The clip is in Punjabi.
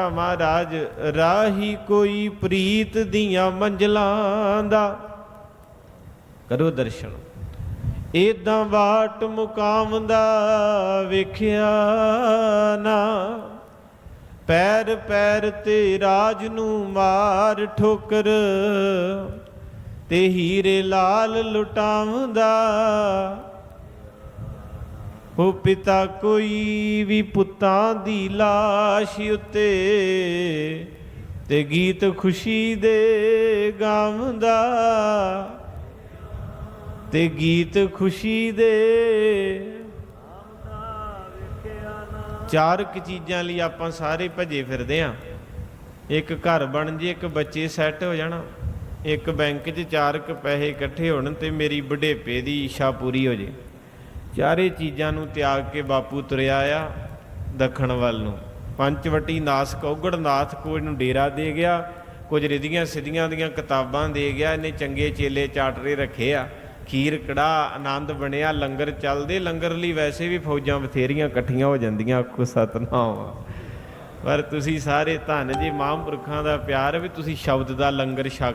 ਮਹਾਰਾਜ, ਰਾਹੀ ਕੋਈ ਪ੍ਰੀਤ ਦੀਆਂ ਮੰਜ਼ਲਾਂ ਦਾ। ਕਰੋ ਦਰਸ਼ਨ। ਏਦਾਂ ਬਾਟ ਮੁਕਾਮ ਦਾ ਵੇਖਿਆ ਨਾ। ਪੈਰ ਪੈਰ ਤੇ ਰਾਜ ਨੂੰ ਮਾਰ ਠੋਕਰ, ਤੇ ਹੀਰੇ ਲਾਲ ਲੁਟਾਉਂਦਾ। ਉਹ ਪਿਤਾ ਕੋਈ ਵੀ ਪੁੱਤਾਂ ਦੀ ਲਾਸ਼ ਉੱਤੇ ਤੇ ਗੀਤ ਖੁਸ਼ੀ ਦੇ ਗਾਉਂਦਾ। ਤੇ ਗੀਤ ਖੁਸ਼ੀ ਦੇ ਚਾਰ ਕੁ ਚੀਜ਼ਾਂ ਲਈ ਆਪਾਂ ਸਾਰੇ ਭੱਜੇ ਫਿਰਦੇ ਆਂ। ਇੱਕ ਘਰ ਬਣ ਜੇ, ਇੱਕ ਬੱਚੇ ਸੈੱਟ ਹੋ ਜਾਣਾ, ਇੱਕ ਬੈਂਕ 'ਚ ਚਾਰ ਕੁ ਪੈਸੇ ਇਕੱਠੇ ਹੋਣ ਤੇ ਮੇਰੀ ਬੁਢੇਪੇ ਦੀ ਇੱਛਾ ਪੂਰੀ ਹੋ ਜੇ। ਚਾਰੇ ਚੀਜ਼ਾਂ ਨੂੰ ਤਿਆਗ ਕੇ ਬਾਪੂ ਤੁਰਿਆ ਆ ਦੱਖਣ ਵੱਲ ਨੂੰ। ਪੰਚਵਟੀ ਨਾਸ ਉਗੜਨਾਥ ਕੋਈ ਨੂੰ ਡੇਰਾ ਦੇ ਗਿਆ, ਕੁਝ ਰਿਧੀਆਂ ਸਿੱਧੀਆਂ ਦੀਆਂ ਕਿਤਾਬਾਂ ਦੇ ਗਿਆ, ਇਹਨੇ ਚੰਗੇ ਚੇਲੇ ਚਾਟਰੇ ਰੱਖੇ ਆ। ਖੀਰ ਕੜਾ ਆਨੰਦ ਬਣਿਆ, ਲੰਗਰ ਚੱਲਦੇ, ਲੰਗਰ ਲਈ ਵੈਸੇ ਵੀ ਫੌਜਾਂ ਬਥੇਰੀਆਂ ਇਕੱਠੀਆਂ ਹੋ ਜਾਂਦੀਆਂ, ਆਖੋ ਸਤਨਾਮ। ਪਰ ਤੁਸੀਂ ਸਾਰੇ ਧੰਨ ਜੀ, ਮਹਾਂਪੁਰਖਾਂ ਦਾ ਪਿਆਰ ਵੀ ਤੁਸੀਂ ਸ਼ਬਦ ਦਾ ਲੰਗਰ ਛਕ